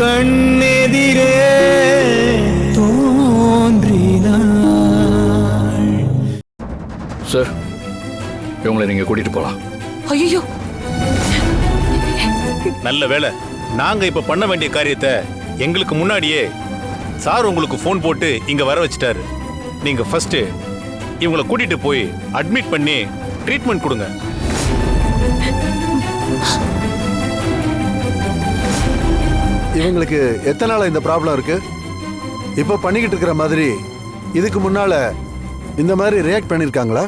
கண்ணெதிரே தோன்றினாள். சார் இவங்களை நீங்க கூட்டிட்டு போலாம். ஐயோ. நல்ல வேளை நாங்க இப்ப பண்ண வேண்டிய காரியத்தை எங்களுக்கு முன்னாடியே சார் உங்களுக்கு ஃபோன் போட்டு இங்க வர வச்சுட்டாரு. நீங்க ஃபர்ஸ்ட் இவங்களை கூட்டிட்டு போய் அட்மிட் பண்ணி ட்ரீட்மெண்ட் கொடுங்க. இவங்களுக்கு எத்தனை நாள் இந்த ப்ராப்ளம் இருக்கு? இப்போ பண்ணிக்கிட்டு இருக்கிற மாதிரி இதுக்கு முன்னால இந்த மாதிரி ரியாக்ட் பண்ணியிருக்காங்களா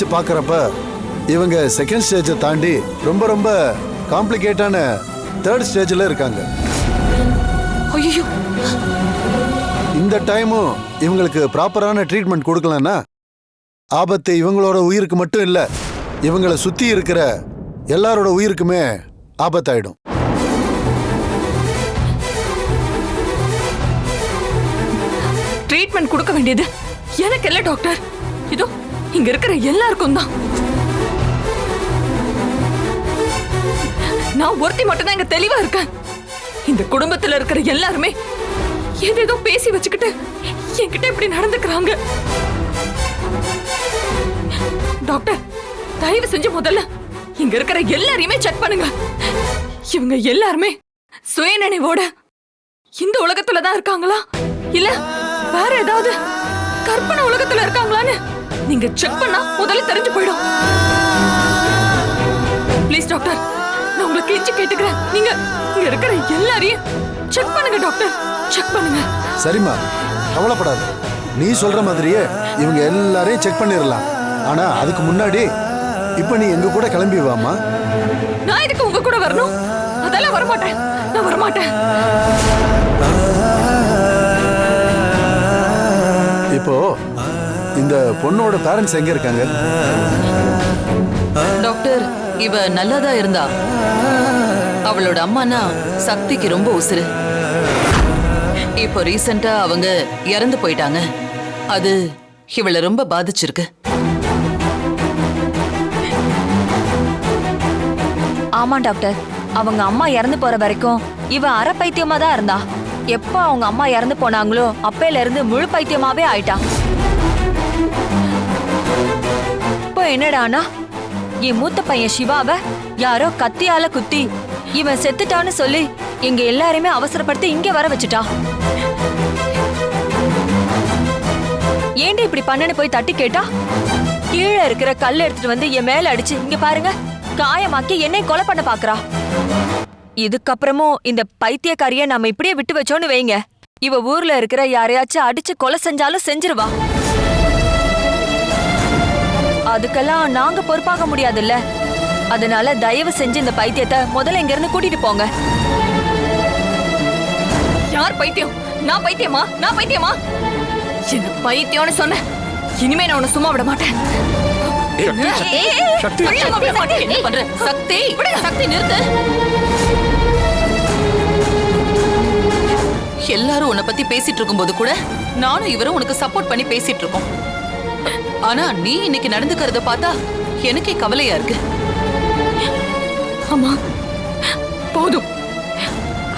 வச்சு பார்க்கறப்ப இவங்க செகண்ட் ஸ்டேஜை தாண்டி ரொம்ப ரொம்ப காம்ப்ளிகேட்டான தேர்ட் ஸ்டேஜில் இருக்காங்க. இந்த டைமும் இவங்களுக்கு ப்ராப்பரான ட்ரீட்மெண்ட் கொடுக்கலன்னா ஆபத்து இவங்களோட உயிருக்கு மட்டும் இல்லை இவங்களை சுத்தி இருக்கிற எல்லாரோட உயிருக்குமே ஆபத்தாயிடும். ட்ரீட்மெண்ட் கொடுக்க வேண்டியது எனக்கு இல்ல டாக்டர் இதோ. இங்க இருக்கிற எல்லாருக்கும் தான். நான் ஒருத்தி மட்டும்தான் இங்க தெளிவா இருக்கேன். இந்த குடும்பத்துல இருக்கிற எல்லாருமே ஏதேதோ பேசி வச்சுக்கிட்டு என்கிட்ட இப்படி நடந்துக்கிறாங்க. டாக்டர் தயவு செஞ்சு முதல்ல இங்க இருக்கிற எல்லாரையுமே செக் பண்ணுங்க. இவங்க எல்லாருமே சுயநினைவோட இந்த உலகத்துல தான் இருக்காங்களா? இல்ல வேற ஏதாவது கற்பனை உலகத்துல இருக்காங்களான்னு நீங்க செக் பண்ணா முதல்ல தெரிஞ்சு போயிடும். ப்ளீஸ் டாக்டர் நான் உங்களை கெஞ்சி கேட்டுக்கிறேன். நீங்க இங்க இருக்கிற எல்லாரையும் செக் பண்ணுங்க டாக்டர் செக் பண்ணுங்க. சரிம்மா. கவலைப்படாத. நீ சொல்ற மாதிரியே இவங்க எல்லாரையும் செக் பண்ணிடலாம் ஆனா அதுக்கு முன்னாடி இப்போ நீ எங்க கூட கிளம்பி வாமா நான் இதுக்கு உங்க கூட வரணும்? அதெல்லாம் வரமாட்டேன். நான் வரமாட்டேன். இப்போ இந்த பொண்ணோட பேரண்ட்ஸ் எங்க இருக்காங்க? டாக்டர் இவ நல்லாதான் இருந்தா. அவளோட அம்மானா சக்திக்கு ரொம்ப உசுரு இப்போ ரீசெண்டா அவங்க இறந்து போயிட்டாங்க. அது இவளை ரொம்ப பாதிச்சிருக்கு. ஆமா டாக்டர். அவங்க அம்மா இறந்து போற வரைக்கும் இவ அரை பைத்தியமா தான் இருந்தா. எப்ப அவங்க அம்மா இறந்து போனாங்களோ அப்பையில இருந்து முழு பைத்தியமாவே ஆயிட்டா. இப்போ என்னடானா? என் மூத்த பையன் சிவாவ யாரோ கத்தியால குத்தி இவன் செத்துட்டான்னு சொல்லி எங்க எல்லாரையுமே அவசரப்படுத்தி இங்க வர வச்சுட்டா ஏண்டி இப்படி பண்ணனு போய் தட்டி கேட்டா? கீழே இருக்கிற கல் எடுத்துட்டு வந்து என் மேல அடிச்சு இங்க பாருங்க காயமாக்கி என்னை கொலை பண்ண பாக்குறா. இதுக்கப்புறமும் இந்த பைத்தியக்காரிய நம்ம இப்படியே விட்டு வச்சோன்னு வைங்க. இவ ஊர்ல இருக்கிற யாரையாச்சும் அடிச்சு கொலை செஞ்சாலும் செஞ்சிருவா. அதுக்கெல்லாம் நாங்க பொறுப்பாக முடியாதுல்ல. அதனால தயவு செஞ்சு இந்த பைத்தியத்தை முதல்ல இங்க இருந்து கூட்டிட்டு போங்க. யார் பைத்தியம்? நான் பைத்தியமா? நான் பைத்தியமா? என்ன பைத்தியம்னு சொன்ன. இனிமே நான் உன்னை சும்மா விட மாட்டேன். சக்தி சக்தி. சக்தி. நிறுத்து. எல்லாரும் உன்னை பத்தி பேசிட்டு இருக்கும்போது கூட நானும் இவரும் உனக்கு சப்போர்ட் பண்ணி பேசிட்டு இருக்கோம். ஆனா நீ இன்னைக்கு நடந்துக்கிறத பார்த்தா எனக்கே கவலையா இருக்கு. அம்மா போதும்.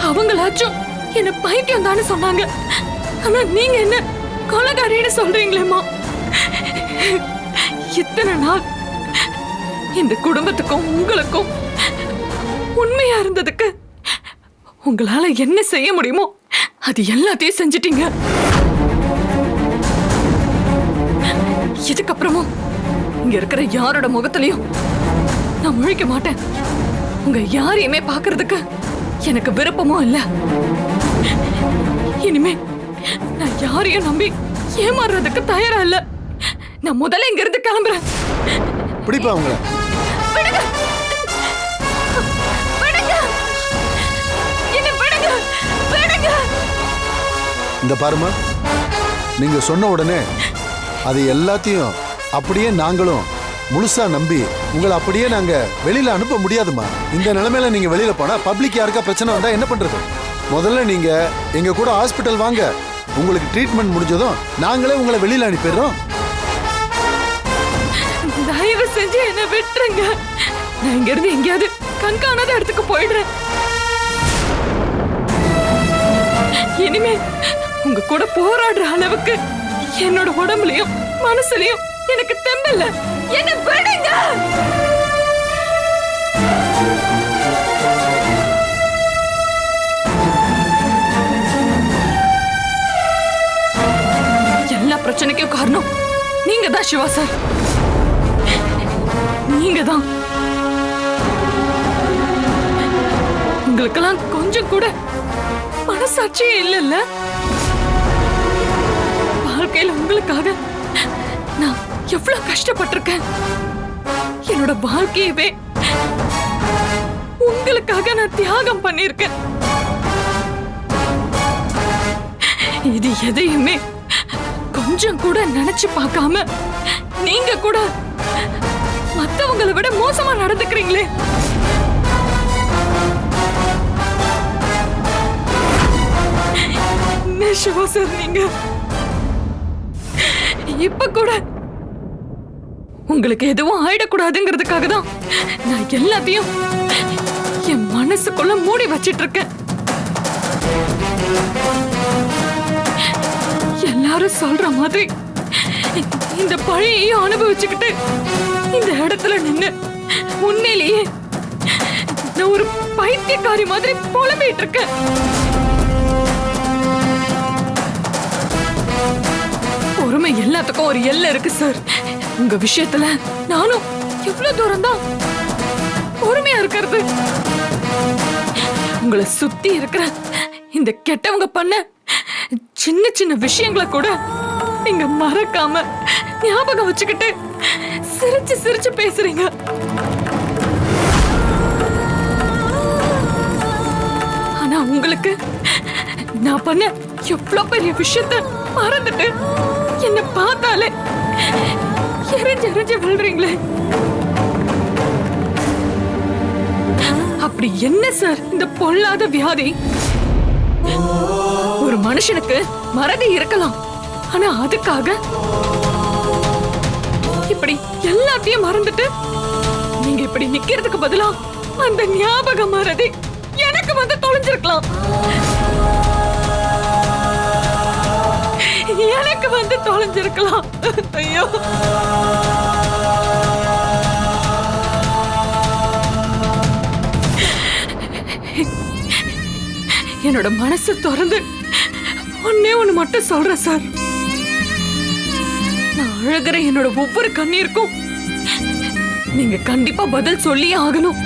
அவங்களாச்சும் என்ன பைத்தியம் தானே சொன்னாங்க. ஆனா நீங்க என்ன கொலகாரின்னு சொல்றீங்களேம்மா? இத்தனை நாள் இந்த குடும்பத்துக்கும் உங்களுக்கும் உண்மையா இருந்ததுக்கு உங்களால என்ன செய்ய முடியுமோ அது எல்லாத்தையும் செஞ்சிட்டீங்க. இதுக்கப்புறமும் இங்க இருக்கிற யாரோட முகத்திலையும் நான் முழிக்க மாட்டேன். உங்க யாரையுமே பார்க்கிறதுக்கு எனக்கு விருப்பமும் இல்ல. இனிமே நான் யாரையும் நம்பி ஏமாறுறதுக்கு தயாரா இல்ல. நான் முதல்ல இங்க இருந்து கிளம்புறேன். பிடிப்பா விடுங்க. இந்த பாருமா நீங்க சொன்ன உடனே அது எல்லாத்தையும் அப்படியே நாங்களும் முழுசா நம்பி உங்களை அப்படியே நாங்க வெளியில அனுப்ப முடியாதுமா இந்த நிலைமையில நீங்க வெளியில போனா பப்ளிக் யாருக்கா பிரச்சனை வந்தா என்ன பண்றது? முதல்ல நீங்க எங்க கூட ஹாஸ்பிட்டல் வாங்க. உங்களுக்கு ட்ரீட்மெண்ட் முடிஞ்சதும் நாங்களே உங்களை வெளியில அனுப்பிடுறோம். தயவு செஞ்சு என்ன விட்டுருங்க. நான் இங்க இருந்து எங்கேயாவது கண்காணாத இடத்துக்கு போயிடுறேன். இனிமே உங்க கூட போராடுற அளவுக்கு என்னோட உடம்புலயும் மனசுலயும் எனக்கு தெம்பல்ல. என்ன விடுங்க! எல்லா பிரச்சனைக்கும் காரணம் நீங்க தான் சிவா சார். நீங்க தான் உங்களுக்கெல்லாம் கொஞ்சம் கூட மனசாட்சியே இல்லைல்ல? வாழ்க்கையில உங்களுக்காக நான் எவ்வளவு கஷ்டப்பட்டிருக்கேன். என்னோட வாழ்க்கையவே உங்களுக்காக நான் தியாகம் பண்ணிருக்கேன் இது எதையுமே கொஞ்சம் கூட நினைச்சு பார்க்காம நீங்க கூட மத்தவங்களை விட மோசமா நடந்துக்கிறீங்களே. என்ன சார் நீங்க இப்ப கூட உங்களுக்கு எதுவும் ஆயிடக்கூடாதுங்கிறதுக்காக தான் நான் எல்லாத்தையும் என் மனசுக்குள்ள மூடி வச்சிட்டு இருக்கேன் எல்லாரும் சொல்ற மாதிரி இந்த பழையையும் அனுபவிச்சுக்கிட்டு இந்த இடத்துல நின்று உண்மையிலேயே நான் ஒரு பைத்தியக்காரி மாதிரி புலம்பிட்டு இருக்கேன் பொறுமை எல்லாத்துக்கும் ஒரு எல்லை இருக்கு சார். உங்க விஷயத்துல நானும் எவ்வளவு தூரம் தான் பொறுமையா இருக்கிறது. உங்களை சுத்தி இருக்கிற இந்த கெட்டவங்க பண்ண சின்ன சின்ன விஷயங்களை கூட நீங்க மறக்காம ஞாபகம் வச்சுக்கிட்டு சிரிச்சு சிரிச்சு பேசுறீங்க. ஆனா உங்களுக்கு நான் பண்ண எவ்வளவு பெரிய விஷயத்த மறந்துட்டு என்ன பார்த்தாலே எரிஞ்சு எரிஞ்சு விழுறீங்களே. அப்படி என்ன சார் இந்த பொல்லாத வியாதி? ஒரு மனுஷனுக்கு மறதி இருக்கலாம். ஆனா அதுக்காக இப்படி எல்லாத்தையும் மறந்துட்டு நீங்க இப்படி நிக்கிறதுக்கு பதிலா அந்த ஞாபக மறதி எனக்கு வந்து தொலைஞ்சிருக்கலாம். எனக்கு வந்து தொலைஞ்சிருக்கலாம். ஐயோ. என்னோட மனசு திறந்து ஒன்னே ஒண்ணு மட்டும் சொல்றேன் சார். நான் அழுகிற என்னோட ஒவ்வொரு கண்ணீருக்கும் நீங்க கண்டிப்பா பதில் சொல்லியே ஆகணும்.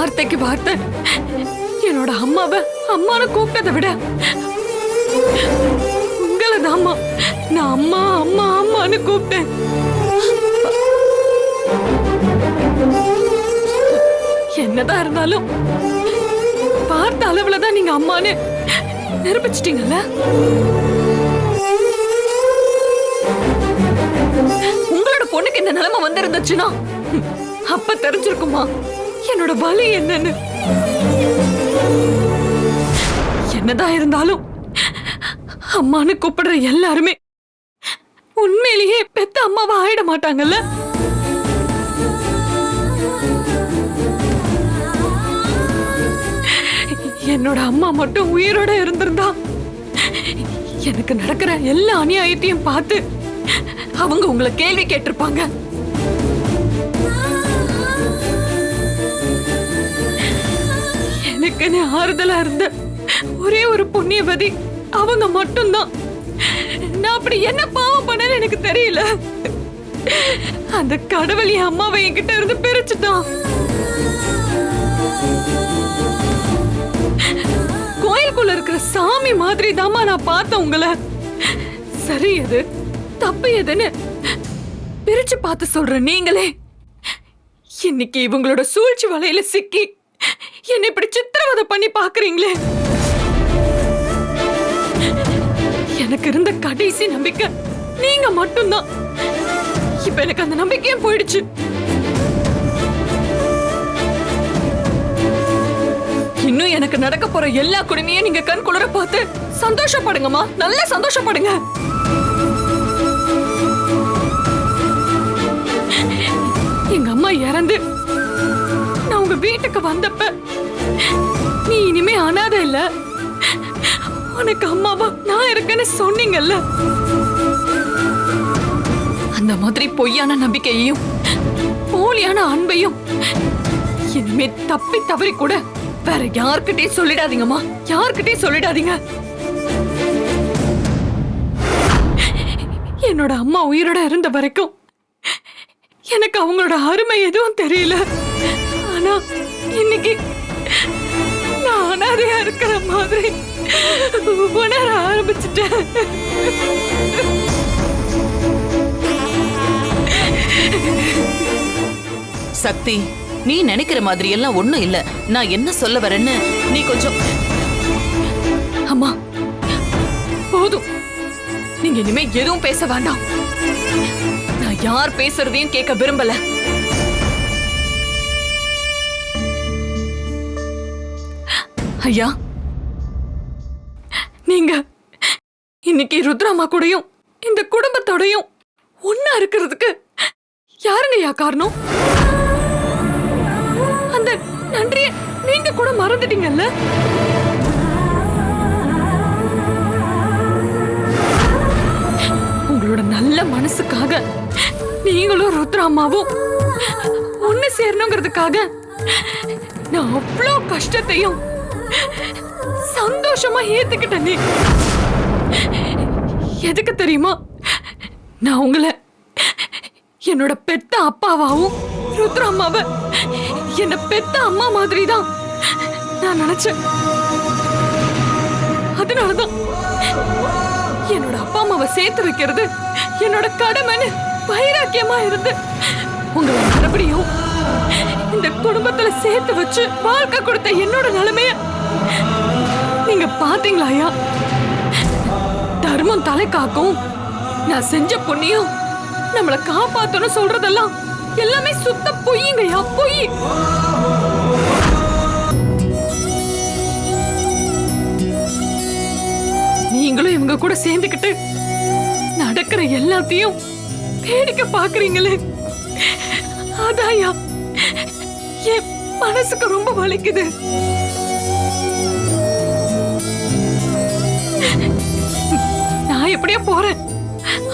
வார்த்தைக்கு வார்த்தை. என்னோட அம்மாவை அம்மானு கூப்பிட்டதை விட உங்களை தாம்மா நான் அம்மா அம்மா அம்மான்னு கூப்பிட்டேன். என்னதான் இருந்தாலும் பார்த்த அளவுல தான் நீங்க அம்மான்னு நிரூபிச்சிட்டீங்கல்ல? உங்களோட பொண்ணுக்கு இந்த நிலைமை வந்திருந்துச்சுன்னா அப்ப தெரிஞ்சிருக்குமா? என்னோட வலி என்னன்னு? என்னதான் இருந்தாலும் அம்மான்னு கூப்பிடுற எல்லாருமே உண்மையிலேயே பெத்த அம்மாவா ஆயிட மாட்டாங்கல்ல? என்னோட அம்மா மட்டும் உயிரோட இருந்திருந்தா எனக்கு நடக்கிற எல்லா அநியாயத்தையும் பார்த்து அவங்க உங்களை கேள்வி கேட்டிருப்பாங்க. எனக்குன்னு ஆறுதலா இருந்த ஒரே ஒரு புண்ணியவதி அவங்க மட்டும்தான். நான் அப்படி என்ன பாவம் பண்ணேன்னு எனக்கு தெரியல. அந்த கடவுள் என் அம்மாவை என்கிட்ட இருந்து பிரிச்சுட்டான். கோயிலுக்குள்ள இருக்கிற சாமி மாதிரி தாமா நான் பார்த்தேன் உங்களை. சரி எது? தப்பு எதுன்னு பிரிச்சு பார்த்து சொல்ற நீங்களே. இன்னைக்கு இவங்களோட சூழ்ச்சி வலையில சிக்கி என்னை இப்படி சித்திரவதை பண்ணி பாக்குறீங்களே எனக்கு இருந்த கடைசி நம்பிக்கை நீங்க மட்டும்தான். இப்ப எனக்கு அந்த நம்பிக்கையும் போயிடுச்சு. இன்னும் எனக்கு நடக்க போற எல்லா குடுமையும் நீங்க கண் குளிர பார்த்து சந்தோஷப்படுங்கம்மா. நல்லா சந்தோஷப்படுங்க. எங்க அம்மா இறந்து வீட்டுக்கு வந்தப்ப நீ இனிமே அனாதை இல்ல. உனக்கு அம்மாவா நான் இருக்கேன்னு சொன்னீங்கல்ல. அந்த மாதிரி பொய்யான நம்பிக்கையையும் போலியான அன்பையும் இனிமே தப்பி தவறி கூட வேற யார்கிட்டயும் சொல்லிடாதீங்கம்மா. யார்கிட்டயும் சொல்லிடாதீங்க. என்னோட அம்மா உயிரோட இருந்த வரைக்கும் எனக்கு அவங்களோட அருமை எதுவும் தெரியல. ஆனா இன்னைக்கு நான் அனாதையா இருக்கிற மாதிரி உணர ஆரம்பிச்சிட்டேன். சக்தி நீ நினைக்கிற மாதிரி எல்லாம் ஒண்ணும் இல்ல. நான் என்ன சொல்ல வரேன்னு நீ கொஞ்சம் அம்மா போதும். நீங்க இனிமே எதுவும் பேச வேண்டாம். நான் யார் பேசுறதையும் கேட்க விரும்பல. ஐயா நீங்க இன்னைக்கு ருத்ராமா கூடயும் இந்த குடும்பத்தோடையும் ஒன்னா இருக்கிறதுக்கு யாருங்கய்யா காரணம்? அந்த நன்றிய நீங்க கூட மறந்துட்டீங்கல்ல? உங்களோட நல்ல மனசுக்காக நீங்களும் ருத்ராமாவும் ஒன்னு சேரணுங்கிறதுக்காக நான் அவ்வளோ கஷ்டத்தையும் சந்தோஷமா ஏத்துக்கிட்டேனே எதுக்கு தெரியுமா? நான் உங்களை என்னோட பெத்த அப்பாவாவும் ருத்ரா அம்மாவை என்ன பெத்த அம்மா மாதிரி தான் நான் நினைச்சேன். அதனாலதான் என்னோட அப்பா அம்மாவை சேர்த்து வைக்கிறது என்னோட கடமைன்னு வைராக்கியமா இருந்து உங்களை மறுபடியும் இந்த குடும்பத்துல சேர்த்து வச்சு வாழ்க்கை கொடுத்த என்னோட நிலைமைய நீங்க பாத்தீங்களா ஐயா? தர்மம் தலை காக்கும் நான் செஞ்ச பொண்ணியும் நம்மள காப்பாத்தணும் சொல்றதெல்லாம் எல்லாமே சுத்த பொய்யுங்கய்யா பொய். நீங்களும் இவங்க கூட சேர்ந்துக்கிட்டு நடக்கிற எல்லாத்தையும் வேடிக்கை பாக்குறீங்களே அதாயா என் மனசுக்கு ரொம்ப வலிக்குது. நான் எப்படியா போறேன்.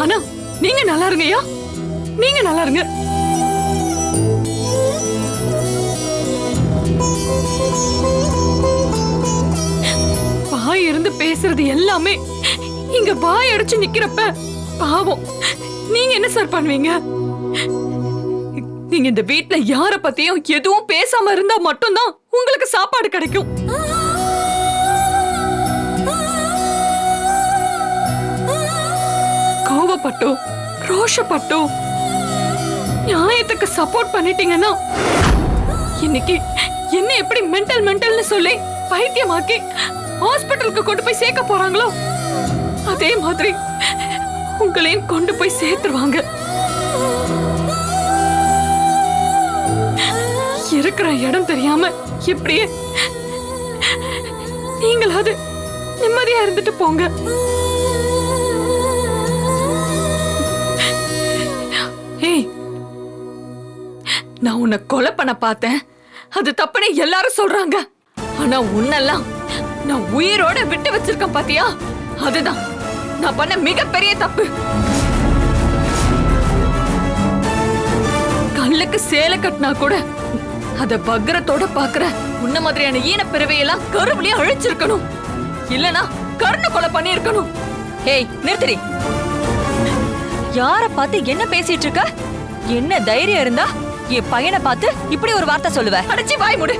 ஆனா நீங்க நல்லா இருங்கய்யா. நீங்க நல்லா இருங்க. வாய் இருந்து பேசுறது எல்லாமே இங்க வாய் அடிச்சு நிக்கிறப்ப பாவம். நீங்க என்ன சார் பண்ணுவீங்க? நீங்க இந்த வீட்டுல யார பத்தியும் எதுவும் பேசாம இருந்தா மட்டும்தான் உங்களுக்கு சாப்பாடு கிடைக்கும். கோவப்பட்டோ ரோஷப்பட்டோ நியாயத்துக்கு சப்போர்ட் பண்ணிட்டீங்கன்னா இன்னைக்கு என்ன எப்படி மென்டல் மென்டல்னு சொல்லி பைத்தியமாக்கி ஹாஸ்பிட்டலுக்கு கொண்டு போய் சேர்க்க போறாங்களோ அதே மாதிரி உங்களையும் கொண்டு போய் சேர்த்துருவாங்க. இருக்கிற இடம் தெரியாம இப்படியே நீங்களாவது நிம்மதியா இருந்துட்டு போங்க. நான் உன்னை கொலை பண்ண பார்த்தேன். அது தப்புன்னு எல்லாரும் சொல்றாங்க. ஆனா உன்னெல்லாம் நான் உயிரோட விட்டு வச்சிருக்கேன் பாத்தியா? அதுதான். நான் பண்ண மிகப்பெரிய தப்பு. கல்லுக்கு சேலை கட்டினா கூட அத பக்ரத்தோட பாக்குற உன்ன மாதிரியான ஈன பிறவையெல்லாம் கருவிலேயே அழிச்சிருக்கணும். இல்லனா கருணை கொலை பண்ணியிருக்கணும். ஏய் நிறுத்துடி. யார பார்த்து என்ன பேசிட்டு இருக்க? என்ன தைரியம் இருந்தா என் பையனை பார்த்து இப்படி ஒரு வார்த்தை சொல்லுவ? அடைச்சி வாய் முடு.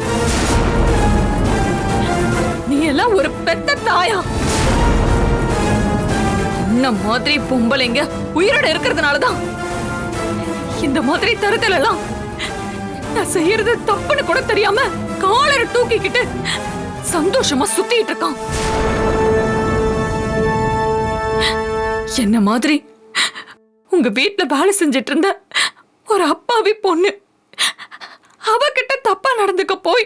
நீ எல்லாம் ஒரு பெத்த தாயா. இந்த மாதிரி பொம்பளைங்க உயிரோட இருக்கிறதுனாலதான். இந்த மாதிரி தருதல் எல்லாம் நான் செய்யறது தப்புன்னு கூட தெரியாம காலரை தூக்கிக்கிட்டு சந்தோஷமா சுத்திட்டு இருக்கான். என்ன மாதிரி உங்க வீட்டுல வேலை செஞ்சிட்டு இருந்த ஒரு அப்பாவி பொண்ணு. அவகிட்ட தப்பா நடந்துக்க போய்.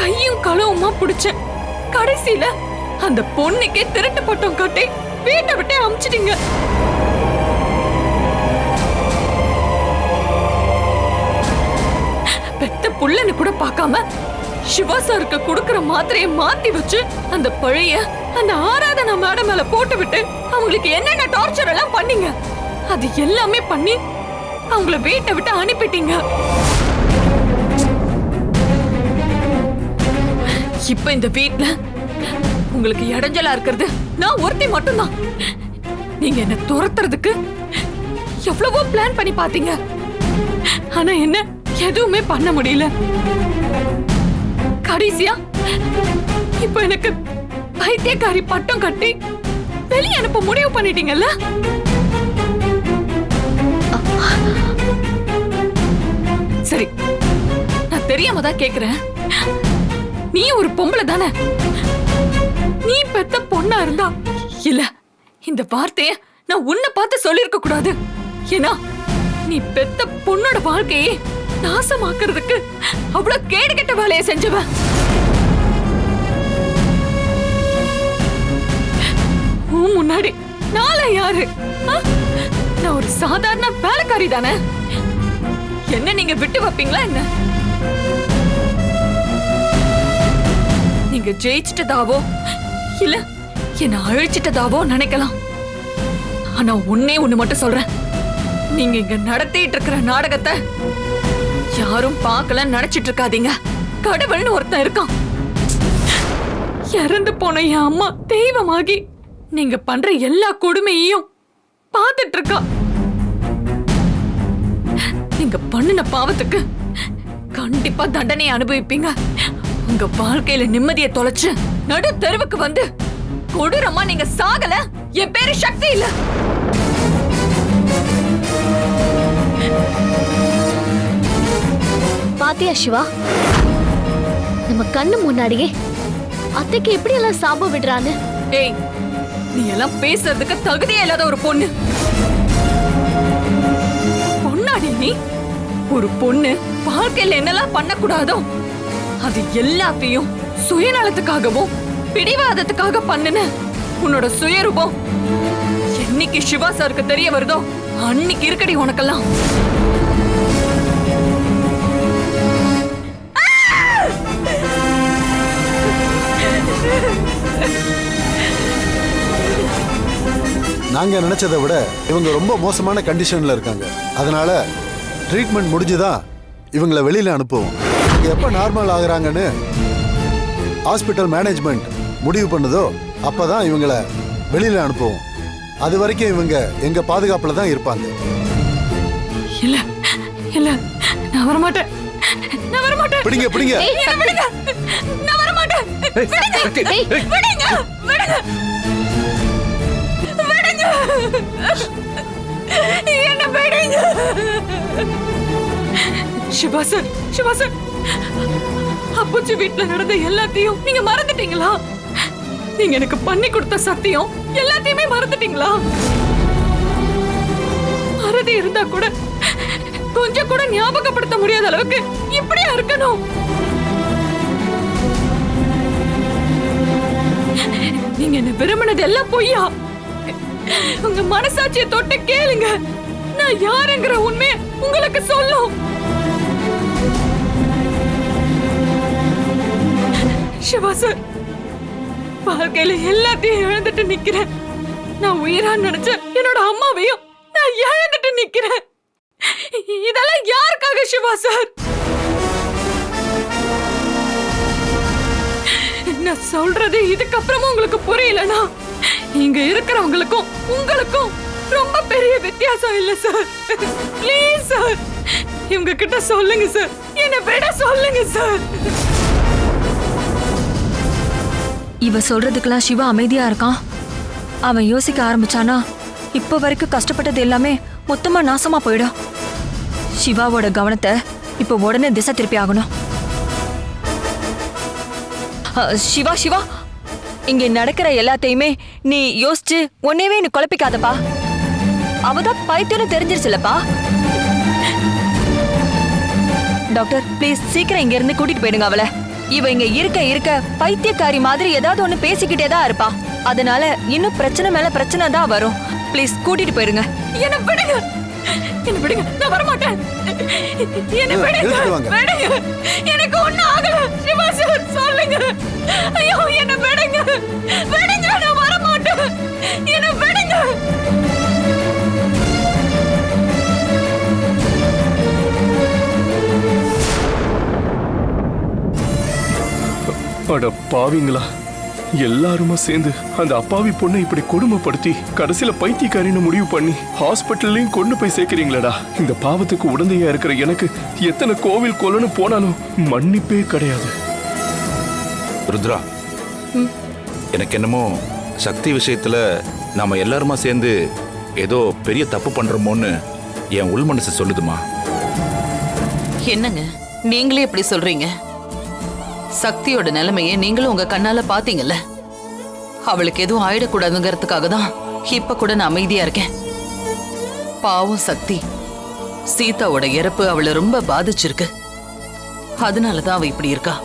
கையும் களவுமா பிடிச்சேன். கடைசியில அந்த பொண்ணுக்கே திருட்டு பட்டம் காட்டி வீட்டை விட்டே அமிச்சிட்டீங்க. பெத்த புள்ளன்னு கூட பார்க்காம சிவா சாருக்கு கொடுக்கற மாத்திரையை மாத்தி வச்சு அந்த பழைய அந்த ஆராதனா மேடம் மேல போட்டு விட்டு அவங்களுக்கு என்னென்ன டார்ச்சர் எல்லாம் பண்ணீங்க? அது எல்லாமே பண்ணி அவங்கள வீட்டை விட்டு அனுப்பிட்டீங்க. இப்ப இந்த வீட்ல உங்களுக்கு இடைஞ்சலா இருக்கிறது நான் ஒருத்தி மட்டும்தான். நீங்க என்ன துரத்துறதுக்கு எவ்வளவோ பிளான் பண்ணி பாத்தீங்க ஆனா என்ன எதுவுமே பண்ண முடியல. கடைசியா? இப்ப எனக்கு பைத்தியக்காரி பட்டம் கட்டி வெளியே அனுப்ப முடிவு பண்ணிட்டீங்கல்ல? சரி நான் தெரியாம தான் கேக்குறேன். நீ ஒரு பொம்பளை தானே? நீ பெத்த பொண்ணா இருந்தா? இல்ல இந்த வார்த்தைய நான் உன்னை பார்த்து சொல்லிருக்க கூடாது. ஏன்னா நீ பெத்த பொண்ணோட வாழ்க்கையே நாசமாக்குறதுக்கு அவ்வளவு கேடு கெட்ட வேலையை செஞ்சவ. உன் முன்னாடி நாளை யாரு? நான் ஒரு சாதாரண வேலைக்காரி தானே? என்ன நீங்க விட்டு வைப்பீங்களா என்ன? நீங்க ஜெயிச்சிட்டதாவோ இல்ல என்ன அழிச்சிட்டதாவோ நினைக்கலாம். ஆனா ஒன்னே ஒண்ணு மட்டும் சொல்றேன். நீங்க இங்க நடத்திட்டு இருக்கிற நாடகத்தை யாரும் பார்க்கல நினைச்சிட்டு இருக்காதீங்க கடவுள்னு ஒருத்தன் இருக்கான். இறந்து போன என் அம்மா தெய்வமாகி நீங்க பண்ற எல்லா கொடுமையையும் பார்த்துட்டு இருக்கா நீங்க பண்ணின பாவத்துக்கு கண்டிப்பா தண்டனையை அனுபவிப்பீங்க. உங்க வாழ்க்கையில நிம்மதியை தொலைச்சு நடு தெருவுக்கு வந்து கொடூரமா நீங்க சாகல என் பேரு சக்தி இல்ல. பாத்தியா சிவா? நம்ம கண்ணு முன்னாடியே அத்தைக்கு எப்படி எல்லாம் சாபம் விடுறான்னு? ஏய் நீ எல்லாம் பேசுறதுக்கு தகுதியே இல்லாத ஒரு பொண்ணு. பொண்ணாடி நீ? ஒரு பொண்ணு வாழ்க்கையில என்னெல்லாம் பண்ணக்கூடாதோ அது எல்லாத்தையும் சுயநலத்துக்காகவும் பிடிவாதத்துக்காக பண்ணுன உன்னோட சுயரூபம். என்னைக்கு சிவா சாருக்கு தெரிய வருதோ அன்னைக்கு இருக்கடி உனக்கெல்லாம். நாங்க நினைச்சதை விட இவங்க ரொம்ப மோசமான கண்டிஷன்ல இருக்காங்க. அதனால ட்ரீட்மெண்ட் முடிஞ்சுதான் இவங்களை வெளியில அனுப்புவோம். எப்ப நார்மல் ஆகுறாங்கன்னு ஹாஸ்பிட்டல் மேனேஜ்மெண்ட் முடிவு பண்ணுதோ அப்பதான் இவங்கள வெளியில அனுப்புவோம். அது வரைக்கும் இவங்க எங்க பாதுகாப்புல தான் இருப்பாங்க. இல்ல இல்ல நான் வரமாட்டேன். நான் வரமாட்டேன். பிடிங்க பிடிங்க. நான் வரமாட்டேன். விடுங்க. ஏய், விடுங்க விடுங்க. விடுங்க. என்ன விடுங்க. சிவா சார் சிவா சார் அப்பூச்சி வீட்டுல நடந்த எல்லாத்தையும் நீங்க மறந்துட்டீங்களா? நீங்க எனக்கு பண்ணி கொடுத்த சத்தியம் எல்லாத்தையுமே மறந்துட்டீங்களா? மறதி இருந்தா கூட கொஞ்சம் கூட ஞாபகப்படுத்த முடியாத அளவுக்கு இப்படியா இருக்கணும்? நீங்க என்ன விரும்பினது எல்லாம் பொய்யா? உங்க மனசாட்சியை தொட்டு கேளுங்க. நான் யாருங்கிற உண்மை உங்களுக்கு சொல்லும். சிவா சார் வாழ்க்கையில எல்லாத்தையும் இழந்துட்டு நிக்கிறேன். நான் உயிரா நினைச்ச என்னோட அம்மாவையும் நான் இழந்துட்டு நிக்கிறேன். இதெல்லாம் யாருக்காக சிவா சார்? நான் சொல்றது இதுக்கப்புறமும் உங்களுக்கு புரியலனா இங்க இருக்கிறவங்களுக்கும் உங்களுக்கும் ரொம்ப பெரிய வித்தியாசம் இல்ல சார் ப்ளீஸ் சார் இவங்க கிட்ட சொல்லுங்க சார் என்ன விட சொல்லுங்க சார் இவ சொல்றதுக்கெல்லாம் சிவா அமைதியா இருக்கான். அவன் யோசிக்க ஆரம்பிச்சானா இப்ப வரைக்கும் கஷ்டப்பட்டது எல்லாமே மொத்தமா நாசமா போயிடும். சிவாவோட கவனத்தை இப்ப உடனே திசை திருப்பி ஆகணும். சிவா சிவா. இங்க நடக்கிற எல்லாத்தையுமே நீ யோசிச்சு உன்னையவே நீ குழப்பிக்காதப்பா. அவதான் பைத்தியம்னு தெரிஞ்சிருச்சுலப்பா. டாக்டர் ப்ளீஸ் சீக்கிரம் இங்க இருந்து கூட்டிட்டு போயிடுங்க அவளை. இவ இங்க இருக்க இருக்க பைத்தியக்காரி மாதிரி ஏதாவது ஒண்ணு பேசிக்கிட்டே தான் இருப்பா. அதனால இன்னும் பிரச்சனை மேல பிரச்சனை தான் வரும். ப்ளீஸ் கூட்டிட்டு போயிடுங்க என்ன விடுங்க. என்ன விடுங்க. நான் வர மாட்டேன் என்ன விடுங்க. எனக்கு ஒண்ணும் ஆகல. சிவா சார் சொல்லுங்க. ஐயோ என்ன விடுங்க. விடுங்க நான் வர மாட்டேன் என்ன விடுங்க. அட பாவிங்களா. எல்லாருமா சேர்ந்து அந்த அப்பாவி பொண்ணை இப்படி கொடுமைப்படுத்தி கடைசியில பைத்தியக்காரின்னு முடிவு பண்ணி ஹாஸ்பிட்டல்லையும் கொண்டு போய் சேர்க்கிறீங்களேடா. இந்த பாவத்துக்கு உடந்தையா இருக்கிற எனக்கு எத்தனை கோவில் கொல்லன்னு போனாலும் மன்னிப்பே கிடையாது. ருத்ரா எனக்கு என்னமோ சக்தி விஷயத்துல நாம எல்லாருமா சேர்ந்து ஏதோ பெரிய தப்பு பண்றோமோன்னு என் உள் மனசு சொல்லுதுமா. என்னங்க? நீங்களே இப்படி சொல்றீங்க? சக்தியோட நிலைமையை நீங்களும் உங்க கண்ணால பாத்தீங்கல்ல? அவளுக்கு எதுவும் ஆயிடக்கூடாதுங்கிறதுக்காக தான் இப்ப கூட நான் அமைதியா இருக்கேன். பாவம் சக்தி. சீதாவோட இறப்பு அவளை ரொம்ப பாதிச்சிருக்கு. அதனாலதான் அவ இப்படி இருக்கா.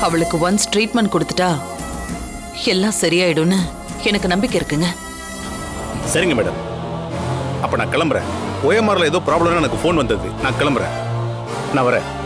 அவளுக்கு ஒன்ஸ் ட்ரீட்மெண்ட் கொடுத்துட்டா எல்லாம் சரியாயிடும்னு எனக்கு நம்பிக்கை இருக்குங்க. சரிங்க மேடம். அப்ப நான் கிளம்புறேன். ஓஎம்ஆர்ல ஏதோ ப்ராப்ளம்னு எனக்கு ஃபோன் வந்தது. நான் கிளம்புறேன். நான் வரேன்.